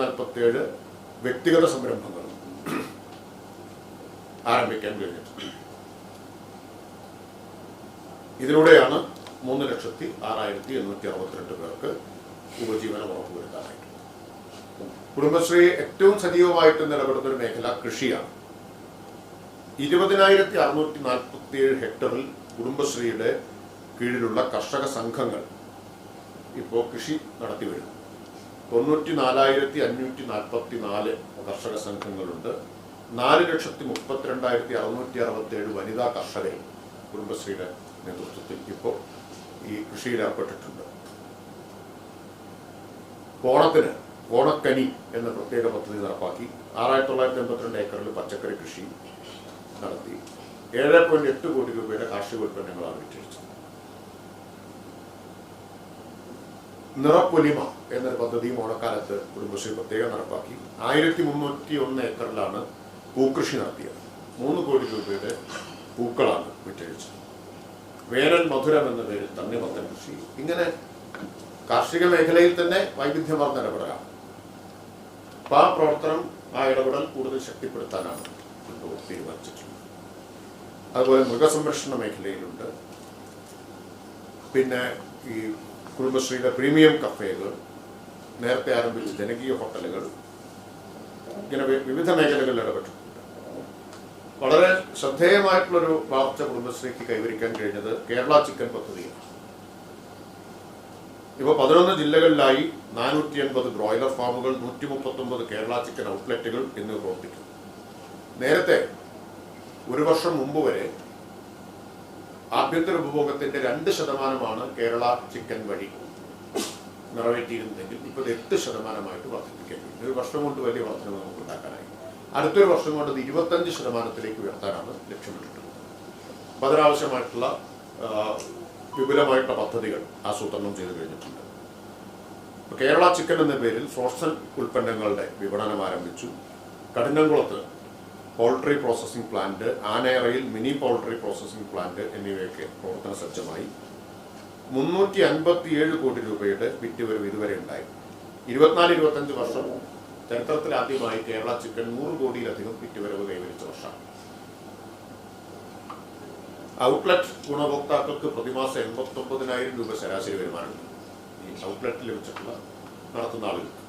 നാൽപ്പത്തേഴ് വ്യക്തിഗത സംരംഭങ്ങൾ ആരംഭിക്കാൻ കഴിഞ്ഞിട്ടുണ്ട്. ഇതിലൂടെയാണ് മൂന്ന് ലക്ഷത്തി ആറായിരത്തി എണ്ണൂറ്റി അറുപത്തിരണ്ട് പേർക്ക് ഉപജീവനം ഉറപ്പുവരുത്താനായിട്ട് കുടുംബശ്രീ ഏറ്റവും സജീവമായിട്ട് നിലപെടുന്ന ഒരു മേഖല കൃഷിയാണ്. ഇരുപതിനായിരത്തി അറുന്നൂറ്റി നാൽപ്പത്തിയേഴ് ഹെക്ടറിൽ കുടുംബശ്രീയുടെ കീഴിലുള്ള കർഷക സംഘങ്ങൾ ഇപ്പോൾ കൃഷി നടത്തി വരുന്നു. തൊണ്ണൂറ്റി നാലായിരത്തി അഞ്ഞൂറ്റി നാൽപ്പത്തി നാല് കർഷക സംഘങ്ങളുണ്ട്. നാല് ലക്ഷത്തി മുപ്പത്തിരണ്ടായിരത്തി അറുന്നൂറ്റി അറുപത്തി ഏഴ് വനിതാ കർഷകരെ കുടുംബശ്രീയുടെ നേതൃത്വത്തിൽ ഇപ്പോൾ ഈ കൃഷിയിൽ ഏർപ്പെട്ടിട്ടുണ്ട്. ഓണത്തിന് ഓണക്കനി എന്ന പ്രത്യേക പദ്ധതി നടപ്പാക്കി. ആറായിരത്തി തൊള്ളായിരത്തി എൺപത്തിരണ്ട് ഏക്കറിൽ പച്ചക്കറി കൃഷി നടത്തി. ഏഴ് പോയിന്റ് എട്ട് കോടി രൂപയുടെ കാർഷിക ഉൽപ്പന്നങ്ങളാണ് വിറ്റഴിച്ചത്. നിറപ്പൊലിമ എന്നൊരു പദ്ധതിയും ഓണക്കാലത്ത് കുടുംബശ്രീ പ്രത്യേകം നടപ്പാക്കി. ആയിരത്തി മുന്നൂറ്റി ഒന്ന് ഏക്കറിലാണ് പൂക്കൃഷി നടത്തിയത്. മൂന്ന് കോടി രൂപയുടെ പൂക്കളാണ് വിറ്റഴിച്ചത്. വേനൽ മധുരം എന്ന പേരിൽ തന്നെ തണ്ണിമത്തൻ കൃഷി. ഇങ്ങനെ കാർഷിക മേഖലയിൽ തന്നെ വൈവിധ്യമാർന്ന ഇടപെടലാണ്. അപ്പൊ ആ പ്രവർത്തനം ആ ഇടപെടൽ കൂടുതൽ ശക്തിപ്പെടുത്താനാണ് തീരുമാനിച്ചിട്ടുള്ളത്. അതുപോലെ മൃഗസംരക്ഷണ മേഖലയിലുണ്ട്. പിന്നെ ഈ കുടുംബശ്രീയുടെ പ്രീമിയം കഫേകൾ നേരത്തെ ആരംഭിച്ച ജനകീയ ഹോട്ടലുകൾ ഇങ്ങനെ വിവിധ മേഖലകളിൽ ഇടപെട്ടിട്ടുണ്ട്. വളരെ ശ്രദ്ധേയമായിട്ടുള്ളൊരു വളർച്ച കുടുംബശ്രീക്ക് കൈവരിക്കാൻ കഴിഞ്ഞത് കേരള ചിക്കൻ പദ്ധതിയാണ്. ഇപ്പോൾ പതിനൊന്ന് ജില്ലകളിലായി നാനൂറ്റി എൺപത് ബ്രോയിലർ ഫാമുകൾ നൂറ്റി മുപ്പത്തൊമ്പത് കേരള ചിക്കൻ ഔട്ട്ലെറ്റുകൾ എന്നിവ പ്രവർത്തിക്കുന്നു. നേരത്തെ ഒരു വർഷം മുമ്പ് വരെ ആഭ്യന്തര ഉപഭോഗത്തിന്റെ രണ്ട് ശതമാനമാണ് കേരള ചിക്കൻ വഴി നിറവേറ്റിയിരുന്നെങ്കിൽ ഇപ്പോൾ എട്ട് ശതമാനമായിട്ട് വർദ്ധിപ്പിക്കാൻ കഴിയും ഒരു വർഷം കൊണ്ട് വലിയ വർധന നമുക്ക് ഉണ്ടാക്കാനായി. അടുത്തൊരു വർഷം കൊണ്ട് അത് ഇരുപത്തഞ്ച് ശതമാനത്തിലേക്ക് ഉയർത്താനാണ് ലക്ഷ്യമിട്ടിട്ടുള്ളത്. അപ്പം അതിനാവശ്യമായിട്ടുള്ള വിപുലമായിട്ടുള്ള പദ്ധതികൾ ആസൂത്രണം ചെയ്തു കഴിഞ്ഞിട്ടുണ്ട്. കേരള ചിക്കൻ എന്ന പേരിൽ ഫ്രോസൺ ഉൽപ്പന്നങ്ങളുടെ വിപണനം ആരംഭിച്ചു. കഠിനംകുളത്ത് പൗൾട്രി പ്രോസസ്സിംഗ് പ്ലാന്റ് ആനയറയിൽ മിനി പോൾട്രി പ്രോസസ്സിംഗ് പ്ലാന്റ് എന്നിവയൊക്കെ പ്രവർത്തന സജ്ജമായി. മുന്നൂറ്റി അൻപത്തി ഏഴ് കോടി രൂപയുടെ വിറ്റുവരവ് ഇതുവരെ ഉണ്ടായി. ഇരുപത്തിനാല് ഇരുപത്തഞ്ച് വർഷം ചരിത്രത്തിൽ ആദ്യമായി കേരള ചിക്കൻ നൂറ് കോടിയിലധികം വിറ്റുവരവ് കൈവരിച്ച വർഷമാണ് ഔട്ട്ലെറ്റ് ഗുണഭോക്താക്കൾക്ക് പ്രതിമാസം എൺപത്തി ഒമ്പതിനായിരം രൂപ ശരാശരി വരുമാനം. ഈ ഔട്ട്ലെറ്റ് ലഭിച്ചിട്ടുള്ള നടത്തുന്ന ആളുകൾക്ക്.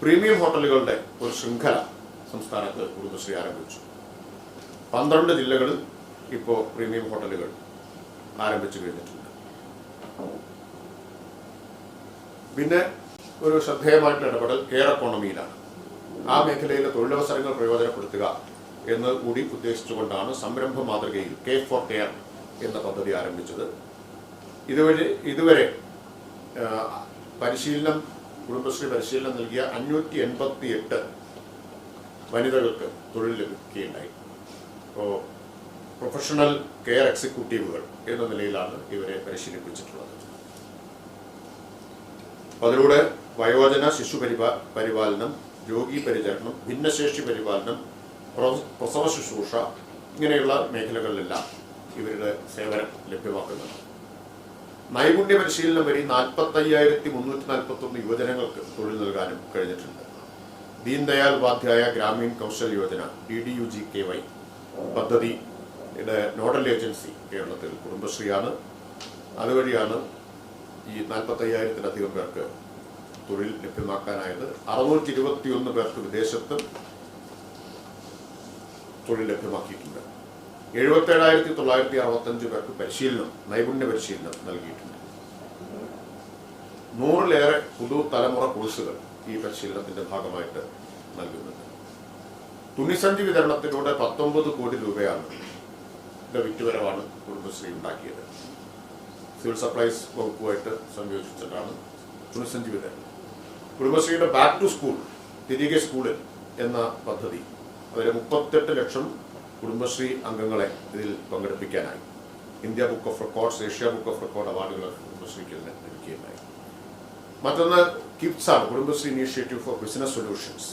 പ്രീമിയം ഹോട്ടലുകളുടെ ഒരു ശൃംഖല സംസ്ഥാനത്ത് കുടുംബശ്രീ ആരംഭിച്ചു പന്ത്രണ്ട് ജില്ലകളിൽ ഇപ്പോൾ പ്രീമിയം ഹോട്ടലുകൾ ആരംഭിച്ചു കഴിഞ്ഞിട്ടുണ്ട്. പിന്നെ ഒരു ശ്രദ്ധേയമായിട്ടുള്ള ഇടപെടൽ കെയർ എക്കോണമിയിലാണ് ആ മേഖലയിലെ തൊഴിലവസരങ്ങൾ പ്രയോജനപ്പെടുത്തുക എന്ന് കൂടി ഉദ്ദേശിച്ചുകൊണ്ടാണ് സംരംഭ മാതൃകയിൽ കെ ഫോർ കെയർ എന്ന പദ്ധതി ആരംഭിച്ചത്. ഇതുവഴി ഇതുവരെ പരിശീലനം കുടുംബശ്രീ പരിശീലനം നൽകിയ അഞ്ഞൂറ്റി എൺപത്തി എട്ട് വനിതകൾക്ക് തൊഴിൽ ലഭിക്കുകയുണ്ടായി. അപ്പോൾ പ്രൊഫഷണൽ കെയർ എക്സിക്യൂട്ടീവുകൾ എന്ന നിലയിലാണ് ഇവരെ പരിശീലിപ്പിച്ചിട്ടുള്ളത്. അതിലൂടെ വയോജന ശിശു പരിപാ പരിപാലനം രോഗി പരിചരണം ഭിന്നശേഷി പരിപാലനം പ്രസവ ശുശ്രൂഷ ഇങ്ങനെയുള്ള മേഖലകളിലെല്ലാം ഇവരുടെ സേവനം ലഭ്യമാക്കുന്നുണ്ട്. നൈപുണ്യ പരിശീലനം വഴി നാൽപ്പത്തയ്യായിരത്തി മുന്നൂറ്റി നാൽപ്പത്തൊന്ന് യുവജനങ്ങൾക്ക് തൊഴിൽ നൽകാനും കഴിഞ്ഞിട്ടുണ്ട്. Deendayal Upadhyaya Grameen Kaushal Yojana D D U G K Y പദ്ധതിയുടെ നോഡൽ ഏജൻസി കേരളത്തിൽ കുടുംബശ്രീയാണ്. അതുവഴിയാണ് ഈ നാൽപ്പത്തയ്യായിരത്തിലധികം പേർക്ക് തൊഴിൽ ലഭ്യമാക്കാനായത്. അറുന്നൂറ്റി ഇരുപത്തിയൊന്ന് പേർക്ക് വിദേശത്ത് തൊഴിൽ ലഭ്യമാക്കിയിട്ടുണ്ട്. എഴുപത്തേഴായിരത്തി തൊള്ളായിരത്തി അറുപത്തഞ്ച് പേർക്ക് പരിശീലനം നൈപുണ്യ പരിശീലനം നൽകിയിട്ടുണ്ട്. നൂറിലേറെ പുതു തലമുറ കോഴ്സുകൾ ഈ പരിശീലനത്തിന്റെ ഭാഗമായിട്ട് നൽകുന്നുണ്ട് തുണിസഞ്ചി വിതരണത്തിലൂടെ പത്തൊമ്പത് കോടി രൂപയാണ് വിറ്റുവരവാണ് കുടുംബശ്രീ ഉണ്ടാക്കിയത്. സിവിൽ സപ്ലൈസ് വകുപ്പുമായിട്ട് സംയോജിച്ചിട്ടാണ് തുണിസഞ്ചി വിതരണം. കുടുംബശ്രീയുടെ ബാക്ക് ടു സ്കൂൾ തിരികെ സ്കൂളിൽ എന്ന പദ്ധതി അതിലെ മുപ്പത്തെട്ട് ലക്ഷം കുടുംബശ്രീ അംഗങ്ങളെ ഇതിൽ പങ്കെടുപ്പിക്കാനായി. India book of records Asia book of record അവാർഡുകൾ കുടുംബശ്രീക്ക് ലഭിക്കുകയുണ്ടായി. മറ്റൊന്ന് കിപ്സാണ് Kudumbashree initiative for business solutions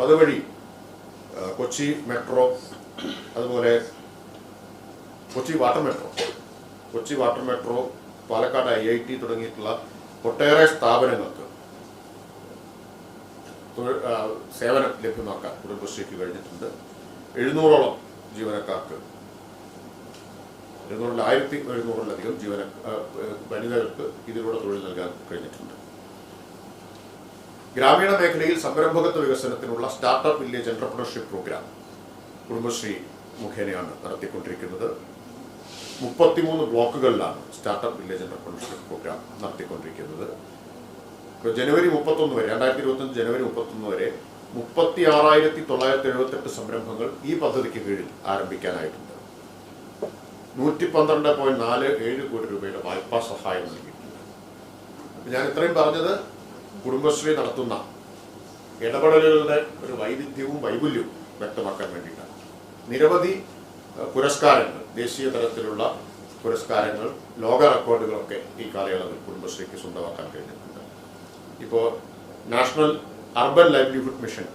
അപ്പോൾ അതുവഴി കൊച്ചി മെട്രോ അതുപോലെ Kochi water metro. Kochi water metro Palakkad I I T തുടങ്ങിയിട്ടുള്ള ഒട്ടേറെ സ്ഥാപനങ്ങൾക്ക് സേവനം ലഭ്യമാക്കാൻ കുടുംബശ്രീക്ക് കഴിഞ്ഞിട്ടുണ്ട്. എഴുന്നൂറോളം ജീവനക്കാർക്ക് എഴുന്നൂറിൽ ആയിരത്തി എഴുന്നൂറിലധികം ജീവന വനിതകൾക്ക് ഇതിലൂടെ തൊഴിൽ നൽകാൻ കഴിഞ്ഞിട്ടുണ്ട്. ഗ്രാമീണ മേഖലയിൽ സംരംഭകത്വ വികസനത്തിനുള്ള startup village entrepreneurship programme Kudumbashree മുഖേനയാണ് നടത്തിക്കൊണ്ടിരിക്കുന്നത്. മുപ്പത്തിമൂന്ന് ബ്ലോക്കുകളിലാണ് സ്റ്റാർട്ടപ്പ് വില്ലേജ് എന്റർപ്രണർഷിപ്പ് പ്രോഗ്രാം നടത്തിക്കൊണ്ടിരിക്കുന്നത്. ഇപ്പോൾ ജനുവരി മുപ്പത്തൊന്ന് വരെ രണ്ടായിരത്തി ഇരുപത്തഞ്ച് ജനുവരി മുപ്പത്തൊന്ന് വരെ മുപ്പത്തി ആറായിരത്തി തൊള്ളായിരത്തി എഴുപത്തെട്ട് സംരംഭങ്ങൾ ഈ പദ്ധതിക്ക് കീഴിൽ ആരംഭിക്കാനായിട്ടുണ്ട്. നൂറ്റി പന്ത്രണ്ട് പോയിന്റ് നാല് ഏഴ് കോടി രൂപയുടെ വായ്പാ സഹായം നൽകിയിട്ടുണ്ട്. ഞാൻ ഇത്രയും പറഞ്ഞത് കുടുംബശ്രീ നടത്തുന്ന ഇടപെടലുകളുടെ ഒരു വൈവിധ്യവും വൈപുല്യവും വ്യക്തമാക്കാൻ വേണ്ടിയിട്ടാണ്. നിരവധി പുരസ്കാരങ്ങൾ ദേശീയ തലത്തിലുള്ള പുരസ്കാരങ്ങൾ ലോക റെക്കോർഡുകളൊക്കെ ഈ കാലയളവിൽ കുടുംബശ്രീക്ക് സ്വന്തമാക്കാൻ കഴിഞ്ഞിട്ടുണ്ട്. ഇപ്പോൾ നാഷണൽ അർബൻ ലൈവ്ലിഹുഡ് മിഷൻ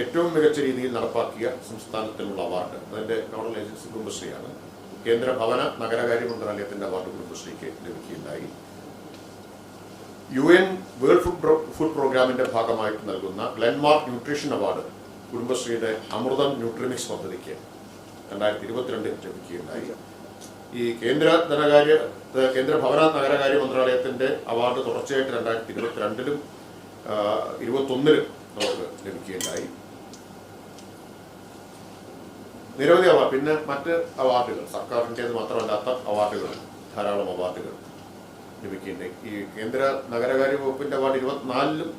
ഏറ്റവും മികച്ച രീതിയിൽ നടപ്പാക്കിയ സംസ്ഥാനത്തിനുള്ള അവാർഡ് അതിന്റെ നോഡൽ ഏജൻസി കുടുംബശ്രീയാണ്. കേന്ദ്ര ഭവന നഗരകാര്യ മന്ത്രാലയത്തിന്റെ അവാർഡ് കുടുംബശ്രീക്ക് ലഭിക്കുകയുണ്ടായി. U N world food food പ്രോഗ്രാമിന്റെ ഭാഗമായിട്ട് നൽകുന്ന ഗ്ലെൻമാർക്ക് ന്യൂട്രീഷൻ അവാർഡ് കുടുംബശ്രീയുടെ അമൃതം ന്യൂട്രിമിക്സ് പദ്ധതിക്ക് രണ്ടായിരത്തി ഇരുപത്തിരണ്ടിൽ ലഭിക്കുകയുണ്ടായി. ഈ കേന്ദ്ര ധനകാര്യ കേന്ദ്ര ഭവന നഗരകാര്യ മന്ത്രാലയത്തിന്റെ അവാർഡ് തുടർച്ചയായിട്ട് രണ്ടായിരത്തി ഇരുപത്തിരണ്ടിലും ഇരുപത്തൊന്നിലും നമുക്ക് ലഭിക്കുകയുണ്ടായി. നിരവധി അവാർഡ് പിന്നെ മറ്റ് അവാർഡുകൾ സർക്കാരിന്റേത് മാത്രമല്ലാത്ത അവാർഡുകൾ ധാരാളം അവാർഡുകൾ. ലഭിക്കുന്നുണ്ട് ഈ കേന്ദ്ര നഗരകാര്യ വകുപ്പിന്റെ അവാർഡ് ഇരുപത്തിനാലിലും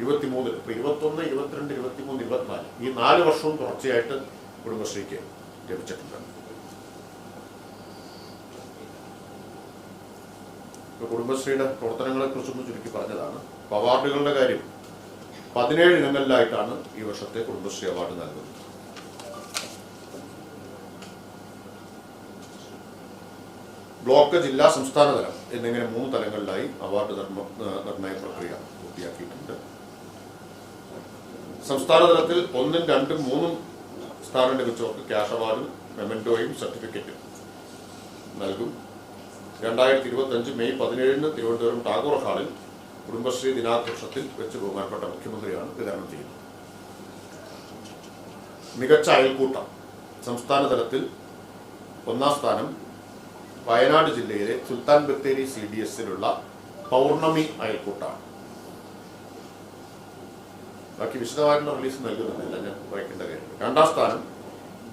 ഇരുപത്തിമൂന്നിലും. ഇപ്പൊ ഇരുപത്തൊന്ന് ഇരുപത്തിരണ്ട് ഇരുപത്തിമൂന്ന് ഇരുപത്തിനാല്. ഈ നാല് വർഷവും തുടർച്ചയായിട്ട് കുടുംബശ്രീക്ക് ലഭിച്ചിട്ടുണ്ട്. ഇപ്പൊ കുടുംബശ്രീയുടെ പ്രവർത്തനങ്ങളെ കുറിച്ചൊന്ന് ചുരുക്കി പറഞ്ഞതാണ്. അപ്പൊ അവാർഡുകളുടെ കാര്യം പതിനേഴ് ഇനങ്ങളിലായിട്ടാണ് ഈ വർഷത്തെ കുടുംബശ്രീ അവാർഡ് നൽകുന്നത്. ബ്ലോക്ക് ജില്ലാ സംസ്ഥാന തലം എന്നിങ്ങനെ മൂന്ന് തലങ്ങളിലായി അവാർഡ് നിർണയ പ്രക്രിയ പൂർത്തിയാക്കിയിട്ടുണ്ട്. സംസ്ഥാന തലത്തിൽ ഒന്നും രണ്ടും മൂന്നും സ്ഥാനം ലഭിച്ചവർക്ക് ക്യാഷ് അവാർഡും മെമന്റോയും സർട്ടിഫിക്കറ്റും നൽകും. രണ്ടായിരത്തി ഇരുപത്തഞ്ച് മെയ് പതിനേഴിന് തിരുവനന്തപുരം ടാഗോർ ഹാളിൽ കുടുംബശ്രീ ദിനാഘോഷത്തിൽ വെച്ച് ബഹുമാനപ്പെട്ട മുഖ്യമന്ത്രിയാണ് വിതരണം ചെയ്യുന്നത്. മികച്ച അയൽക്കൂട്ടം സംസ്ഥാന തലത്തിൽ ഒന്നാം സ്ഥാനം വയനാട് ജില്ലയിലെ സുൽത്താൻ ബത്തേരി സി ഡി എസിലുള്ള പൗർണമി അയൽക്കൂട്ടാണ്. ബാക്കി വിശദമായിട്ടുള്ള റിലീസ് നൽകുന്നില്ല. ഞാൻ വായിക്കേണ്ട കാര്യം രണ്ടാം സ്ഥാനം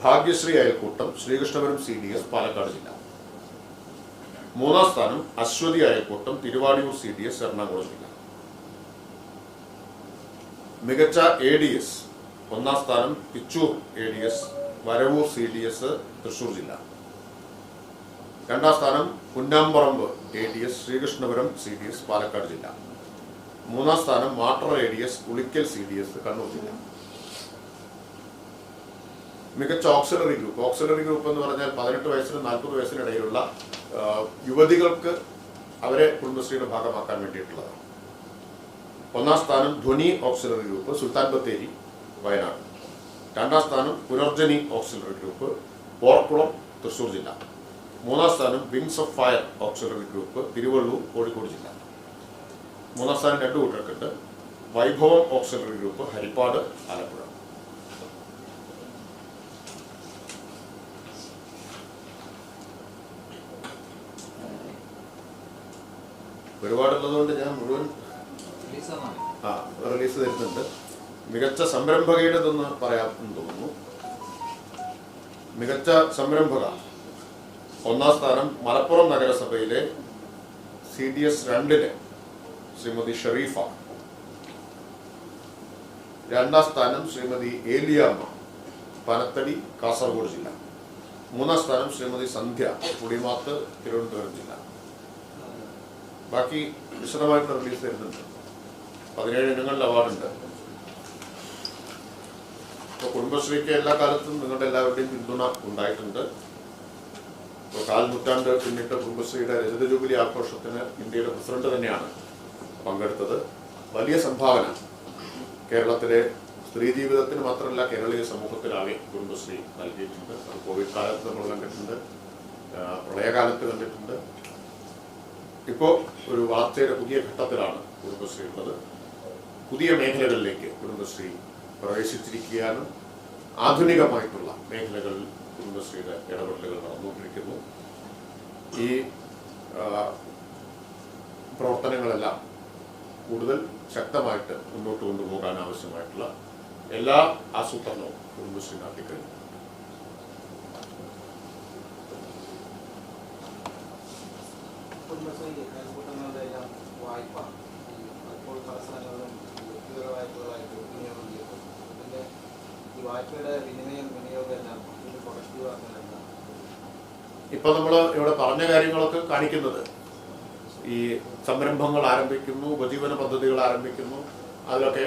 ഭാഗ്യശ്രീ അയൽക്കൂട്ടം Sreekrishnapuram C D S Palakkad ജില്ല. മൂന്നാം സ്ഥാനം അശ്വതി അയൽക്കൂട്ടം Thiruvadiyur C D S Ernakulam ജില്ല. മികച്ച എ ഡി എസ് ഒന്നാം സ്ഥാനം Pichur A D S Varavoor C D S Thrissur ജില്ല. രണ്ടാം സ്ഥാനം Kunnamparamba A D S Sreekrishnapuram C D S Palakkad ജില്ല. മൂന്നാം സ്ഥാനം Mattar A D S Ulikkal C D S Kannur ജില്ല. മികച്ച ഓക്സിലറി ഗ്രൂപ്പ്. ഓക്സിലറി ഗ്രൂപ്പ് എന്ന് പറഞ്ഞാൽ പതിനെട്ട് വയസ്സിനും നാൽപ്പത് വയസ്സിനിടയിലുള്ള ഇടയിലുള്ള യുവതികൾക്ക് അവരെ കുടുംബശ്രീയുടെ ഭാഗമാക്കാൻ വേണ്ടിയിട്ടുള്ളതാണ് ഒന്നാം സ്ഥാനം ധ്വനി ഓക്സിലറി ഗ്രൂപ്പ് സുൽത്താൻ ബത്തേരി വയനാട്. രണ്ടാം സ്ഥാനം പുനർജനി ഓക്സിലറി ഗ്രൂപ്പ് പോർക്കുളം തൃശൂർ ജില്ല. മൂന്നാം സ്ഥാനം wings of fire auxiliary group Thiruvallur Kozhikode ജില്ല. മൂന്നാം സ്ഥാനം രണ്ട് കൂട്ടർക്കുണ്ട്. Vaibhavam auxiliary group Harippad Alappuzha. ഒരുപാടുള്ളതുകൊണ്ട് ഞാൻ മുഴുവൻ ആ റിലീസ് തരുന്നുണ്ട്. മികച്ച സംരംഭകയുടേതെന്ന് പറയാമെന്ന് തോന്നുന്നു. മികച്ച സംരംഭക ഒന്നാം സ്ഥാനം മലപ്പുറം നഗരസഭയിലെ സി ഡി എസ് രണ്ടിലെ ശ്രീമതി ഷെറീഫ. രണ്ടാം സ്ഥാനം ശ്രീമതി ഏലിയാമ്മ പനത്തടി കാസർഗോഡ് ജില്ല. മൂന്നാം സ്ഥാനം ശ്രീമതി സന്ധ്യ പുടിമാത്ത് തിരുവനന്തപുരം ജില്ല. ബാക്കി വിശദമായിട്ട് റിലീസ് തരുന്നുണ്ട്. പതിനേഴ് ഇനങ്ങളിൽ അവാർഡുണ്ട്. കുടുംബശ്രീക്ക് എല്ലാ കാലത്തും നിങ്ങളുടെ എല്ലാവരുടെയും പിന്തുണ ഉണ്ടായിട്ടുണ്ട്. ഇപ്പോൾ കാൽ നൂറ്റാണ്ട് പിന്നിട്ട കുടുംബശ്രീയുടെ രജത ജൂബിലി ആഘോഷത്തിന് ഇന്ത്യയുടെ പ്രസിഡന്റ് തന്നെയാണ് പങ്കെടുത്തത്. വലിയ സംഭാവന. കേരളത്തിലെ സ്ത്രീ ജീവിതത്തിന് മാത്രമല്ല കേരളീയ സമൂഹത്തിലാകെ കുടുംബശ്രീ നൽകിയിട്ടുണ്ട്. അത് കോവിഡ് കാലത്ത് നമ്മൾ കണ്ടിട്ടുണ്ട്. പ്രളയകാലത്ത് കണ്ടിട്ടുണ്ട്. ഇപ്പോൾ ഒരു വളർച്ചയുടെ പുതിയ ഘട്ടത്തിലാണ് കുടുംബശ്രീ ഉള്ളത്. പുതിയ മേഖലകളിലേക്ക് കുടുംബശ്രീ പ്രവേശിച്ചിരിക്കുകയാണ്. ആധുനികമായിട്ടുള്ള മേഖലകളിൽ കുടുംബശ്രീയുടെ ഇടപെടലുകൾ നടന്നുകൊണ്ടിരിക്കുന്നു. ഈ പ്രവർത്തനങ്ങളെല്ലാം കൂടുതൽ ശക്തമായിട്ട് മുന്നോട്ട് കൊണ്ടുപോകാൻ ആവശ്യമായിട്ടുള്ള എല്ലാ ആസൂത്രണവും കുടുംബശ്രീ നടത്തിക്കഴിഞ്ഞു കുടുംബശ്രീ വായ്പയുടെ വിനിമയം വിനിയോഗം എല്ലാം ഇപ്പൊ നമ്മൾ ഇവിടെ പറഞ്ഞ കാര്യങ്ങളൊക്കെ കാണിക്കുന്നത്. ഈ സംരംഭങ്ങൾ ആരംഭിക്കുന്നു ഉപജീവന പദ്ധതികൾ ആരംഭിക്കുന്നു അതിലൊക്കെ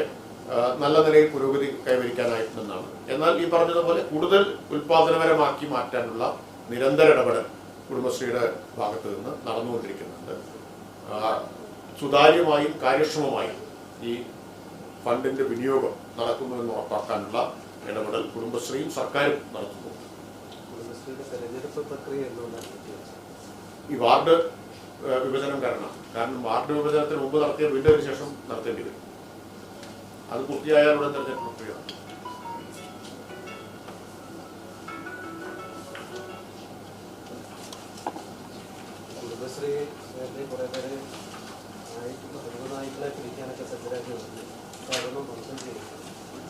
നല്ല നിലയിൽ പുരോഗതി കൈവരിക്കാനായിട്ടുണ്ടെന്നാണ്. എന്നാൽ ഈ പറഞ്ഞതുപോലെ കൂടുതൽ ഉൽപാദനപരമാക്കി മാറ്റാനുള്ള നിരന്തര ഇടപെടൽ കുടുംബശ്രീയുടെ ഭാഗത്ത് നിന്ന് നടന്നുകൊണ്ടിരിക്കുന്നുണ്ട്. സുതാര്യമായും കാര്യക്ഷമമായും ഈ ഫണ്ടിന്റെ വിനിയോഗം നടക്കുന്നു എന്ന് ഉറപ്പാക്കാനുള്ള ഇടപെടൽ കുടുംബശ്രീയും സർക്കാരും നടത്തുന്നു തെരഞ്ഞെടുപ്പ് പ്രക്രിയ എന്തുകൊണ്ടാണ് ഈ വാർഡ് വിഭജനം കാരണം. കാരണം വാർഡ് വിഭജനത്തിന് മുമ്പ് നടത്തിയ വീണ്ടും ശേഷം നടത്തേണ്ടി വരും. അത് പൂർത്തിയായാൽ ഉടൻ തെരഞ്ഞെടുപ്പ് പ്രക്രിയ. കുടുംബശ്രീ കുറേ പേര് പിടിക്കാനൊക്കെ സജ്ജരാക്കി അതൊന്നും ചെയ്യും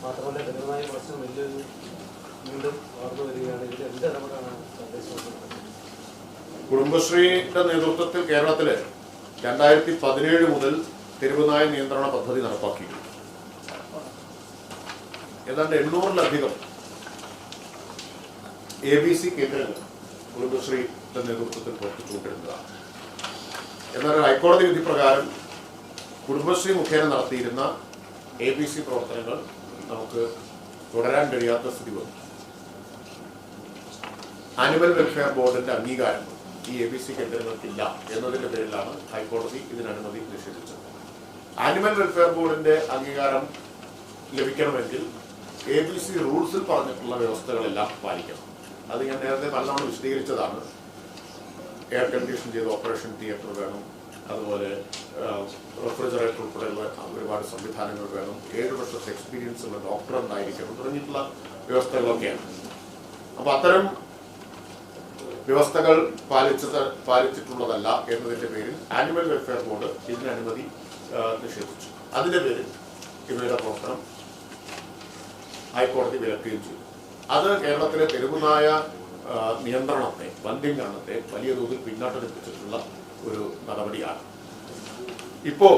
മാത്രമല്ല തെരുവ് നായ പ്രശ്നം വലിയൊരു കുടുംബശ്രീയുടെ നേതൃത്വത്തിൽ കേരളത്തിൽ രണ്ടായിരത്തി പതിനേഴ് മുതൽ തെരുവുനായ നിയന്ത്രണ പദ്ധതി നടപ്പാക്കി ഏതാണ്ട് എണ്ണൂറിലധികം എ ബി സി കേന്ദ്രങ്ങൾ കുടുംബശ്രീയുടെ നേതൃത്വത്തിൽ പ്രവർത്തിച്ചുകൊണ്ടിരുന്നതാണ്. എന്നാൽ ഹൈക്കോടതി വിധി പ്രകാരം കുടുംബശ്രീ മുഖേന നടത്തിയിരുന്ന എ ബി സി പ്രവർത്തനങ്ങൾ നമുക്ക് തുടരാൻ കഴിയാത്ത സ്ഥിതി വന്നു. ആനിമൽ വെൽഫെയർ ബോർഡിന്റെ അംഗീകാരം ഈ എ ബി സി കേന്ദ്രങ്ങൾക്കില്ല എന്നതിന്റെ പേരിലാണ് ഹൈക്കോടതി ഇതിന് അനുമതി നിഷേധിച്ചത്. ആനിമൽ വെൽഫെയർ ബോർഡിന്റെ അംഗീകാരം ലഭിക്കണമെങ്കിൽ എ ബി സി റൂൾസിൽ പറഞ്ഞിട്ടുള്ള വ്യവസ്ഥകളെല്ലാം പാലിക്കണം. അത് ഞാൻ നേരത്തെ നല്ലോണം വിശദീകരിച്ചതാണ്. എയർ കണ്ടീഷൻ ചെയ്ത ഓപ്പറേഷൻ തിയേറ്റർ വേണം. അതുപോലെ റെഫ്രിജറേറ്റർ ഉൾപ്പെടെയുള്ള ഒരുപാട് സംവിധാനങ്ങൾ വേണം. ഏഴ് വർഷത്തെ എക്സ്പീരിയൻസ് ഉള്ള ഡോക്ടർ ഉണ്ടായിരിക്കണം തുടങ്ങിയിട്ടുള്ള വ്യവസ്ഥകളൊക്കെയാണ്. അപ്പോൾ അത്തരം വ്യവസ്ഥകൾ പാലിച്ചത് പാലിച്ചിട്ടുള്ളതല്ല എന്നതിന്റെ പേരിൽ ആനിമൽ വെൽഫെയർ ബോർഡ് ഇതിന് അനുമതി നിഷേധിച്ചു. അതിന്റെ പേരിൽ ഇവയുടെ പ്രവർത്തനം ഹൈക്കോടതി വിലക്കുകയും ചെയ്തു. അത് കേരളത്തിലെ തെരുവുനായ നിയന്ത്രണത്തെ വന്ധ്യംകരണത്തെ വലിയ തോതിൽ പിന്നോട്ടടിപ്പിച്ചിട്ടുള്ള ഒരു നടപടിയാണ്. ഇപ്പോൾ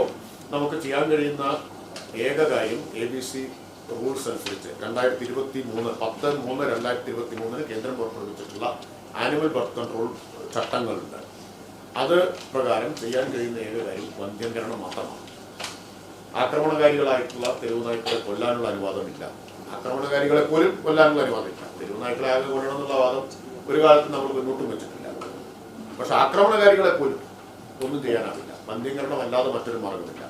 നമുക്ക് ചെയ്യാൻ കഴിയുന്ന ഏക കാര്യം എ ബി സി റൂൾസ് അനുസരിച്ച് രണ്ടായിരത്തി ഇരുപത്തി മൂന്ന് പത്ത് മൂന്ന് രണ്ടായിരത്തി ഇരുപത്തി മൂന്നിന് കേന്ദ്രം പുറപ്പെടുവിച്ചിട്ടുള്ള ആനിമൽ ബർത്ത് കൺട്രോൾ ചട്ടങ്ങളുണ്ട്. അത് പ്രകാരം ചെയ്യാൻ കഴിയുന്ന ഏക കാര്യം വന്ധ്യംകരണം മാത്രമാണ്. ആക്രമണകാരികളായിട്ടുള്ള തെരുവ് നായ്ക്കളെ കൊല്ലാനുള്ള അനുവാദമില്ല. ആക്രമണകാരികളെ പോലും കൊല്ലാനുള്ള അനുവാദമില്ല. തെരുവ് നായ്ക്കളെ ആകെ കൊല്ലണം എന്നുള്ള വാദം ഒരു കാലത്ത് നമ്മൾ മുന്നോട്ടും വെച്ചിട്ടില്ല. പക്ഷെ ആക്രമണകാരികളെ പോലും ഒന്നും ചെയ്യാനാവില്ല. വന്ധ്യംകരണം അല്ലാതെ മറ്റൊരു മാർഗമില്ല.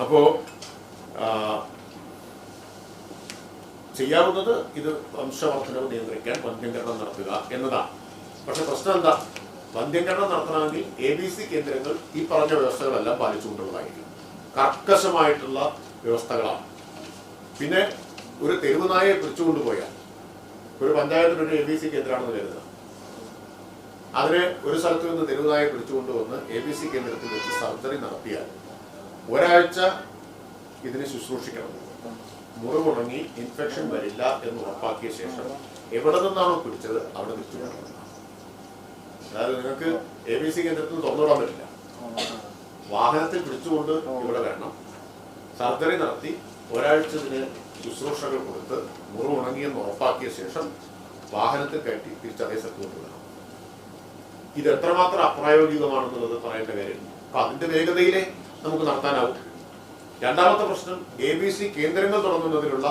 അപ്പോ ചെയ്യാവുന്നത് ഇത് വംശവർദ്ധനവ് നിയന്ത്രിക്കാൻ വന്ധ്യംകരണം നടത്തുക എന്നതാണ്. പക്ഷെ പ്രശ്നം എന്താ? വന്ധ്യംകരണം നടത്തണമെങ്കിൽ എ ബി സി കേന്ദ്രങ്ങൾ ഈ പറഞ്ഞ വ്യവസ്ഥകളെല്ലാം പാലിച്ചുകൊണ്ടുള്ളതായിരിക്കും കർക്കശമായിട്ടുള്ള വ്യവസ്ഥകളാണ്. പിന്നെ ഒരു തെരുവ് നായയെ പിടിച്ചുകൊണ്ടുപോയാൽ ഒരു പഞ്ചായത്തിൽ ഒരു എ ബി സി കേന്ദ്രമാണെന്ന് കരുതുക. അതിനെ ഒരു സ്ഥലത്ത് നിന്ന് തെരുവ് നായയെ പിടിച്ചുകൊണ്ടുവന്ന് എ ബി സി കേന്ദ്രത്തിൽ വെച്ച് സർജറി നടത്തിയാൽ ഒരാഴ്ച ഇതിനെ ശുശ്രൂഷിക്കണം. മുറിവുണങ്ങി ഇൻഫെക്ഷൻ വരില്ല എന്ന് ഉറപ്പാക്കിയ ശേഷം എവിടെ നിന്നാണോ പിടിച്ചത് അവിടെ നിൽക്കുക. അതായത് നിങ്ങൾക്ക് എ ബി സി കേന്ദ്രത്തിൽ തുറന്നുവിടാൻ പറ്റില്ല. വാഹനത്തിൽ പിടിച്ചുകൊണ്ട് ഇവിടെ വേണം സർജറി നടത്തി ഒരാഴ്ച ഇതിന് ശുശ്രൂഷകൾ കൊടുത്ത് മുറിവുണങ്ങിയെന്ന് ഉറപ്പാക്കിയ ശേഷം വാഹനത്തിൽ കയറ്റി തിരിച്ചതേ സ്ഥലത്ത് കൊണ്ടുവരണം ഇത് എത്രമാത്രം അപ്രായോഗികമാണെന്നുള്ളത് പറയേണ്ട കാര്യമില്ല. അപ്പൊ അതിന്റെ വേഗതയിലെ നമുക്ക് നടത്താനാവും. രണ്ടാമത്തെ പ്രശ്നം എ ബി സി കേന്ദ്രങ്ങൾ തുടങ്ങുന്നതിനുള്ള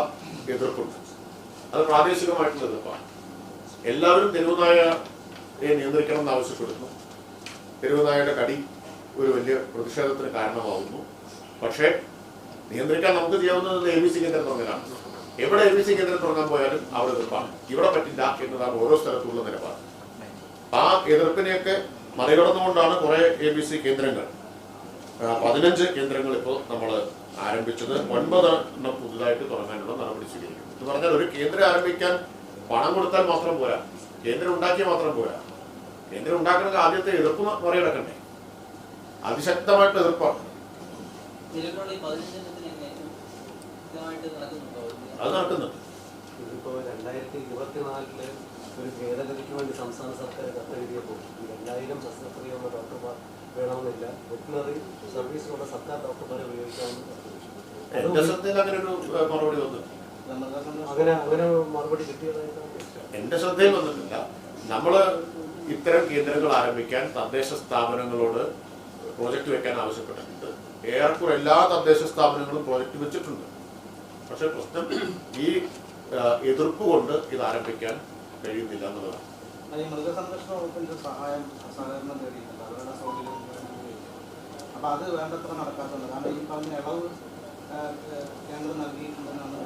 എതിർപ്പുണ്ട്. അത് പ്രാദേശികമായിട്ടുള്ള എതിർപ്പാണ് എല്ലാവരും തെരുവുനായയെ നിയന്ത്രിക്കണം എന്ന് ആവശ്യപ്പെടുന്നു. തെരുവുനായയുടെ കടി ഒരു വലിയ പ്രതിഷേധത്തിന് കാരണമാകുന്നു പക്ഷേ നിയന്ത്രിക്കാൻ നമുക്ക് ചെയ്യാവുന്നത് എ ബി സി കേന്ദ്രം തുടങ്ങലാണ്. എവിടെ എ ബി സി കേന്ദ്രം തുടങ്ങാൻ പോയാലും അവിടെ എതിർപ്പാണ്. ഇവിടെ പറ്റില്ല എന്നതാണ് ഓരോ സ്ഥലത്തുള്ള നിലപാട്. ആ എതിർപ്പിനെയൊക്കെ മറികടന്നുകൊണ്ടാണ് കുറെ എ ബി സി കേന്ദ്രങ്ങൾ പതിനഞ്ച് കേന്ദ്രങ്ങൾ ഇപ്പോൾ നമ്മൾ ആരംഭിച്ചത് ഒൻപത് എണ്ണം പുതുതായിട്ട് തുടങ്ങാനുള്ള നടപടി സ്വീകരിക്കും. എന്ന് പറഞ്ഞാൽ ഒരു കേന്ദ്രം ആരംഭിക്കാൻ പണം കൊടുത്താൽ മാത്രം പോരാ. കേന്ദ്രം ഉണ്ടാക്കിയാൽ മാത്രം പോരാ. കേന്ദ്രം ഉണ്ടാക്കണമെങ്കിൽ ആദ്യത്തെ എതിർപ്പ് മറികടക്കണ്ടേ? അതിശക്തമായിട്ട് എതിർപ്പാണ് അത് നടക്കുന്നുണ്ട്. ഇതിപ്പോ രണ്ടായിരത്തി ഇരുപത്തിനാലിൽ ഒരു ഭേദഗതിക്ക് വേണ്ടി സംസ്ഥാന സർക്കാർ കത്തെഴുതിയപ്പോൾ രണ്ടായിരം ശസ്ത്രക്രിയയുള്ള ഡോക്ടർമാർ വേണമെന്നില്ല. വെറ്റിനറി സർവീസിലുള്ള സർക്കാർ ഡോക്ടർമാരെ ഉപയോഗിക്കാമെന്ന് എന്റെ. ശ്രദ്ധയിൽ അങ്ങനെ ഒരു മറുപടി വന്നിട്ടില്ല അങ്ങനെ അങ്ങനെ മറുപടി കിട്ടിയതായിട്ടാണ് എന്റെ ശ്രദ്ധയിൽ വന്നിട്ടില്ല. നമ്മൾ ഇത്തരം കേന്ദ്രങ്ങൾ ആരംഭിക്കാൻ തദ്ദേശ സ്ഥാപനങ്ങളോട് പ്രോജക്റ്റ് വെക്കാൻ ആവശ്യപ്പെട്ടിട്ടുണ്ട്. ഏറെക്കുറെ എല്ലാ തദ്ദേശ സ്ഥാപനങ്ങളും പ്രോജക്റ്റ് വെച്ചിട്ടുണ്ട്. പക്ഷെ പ്രശ്നം ഈ എതിർപ്പ് കൊണ്ട് ഇത് ആരംഭിക്കാൻ കഴിയുന്നില്ല എന്നുള്ളതാണ്. മൃഗസംരക്ഷണ വകുപ്പിന്റെ സഹായം സഹകരണം തേടിയിട്ടുണ്ട് അവരുടെ സൗകര്യം അപ്പൊ അത് വേണ്ടത്ര നടക്കാത്തത് കാരണം ഈ പറഞ്ഞ ഇളവ് കേന്ദ്രം നൽകിയിട്ടുണ്ടെന്നാണ്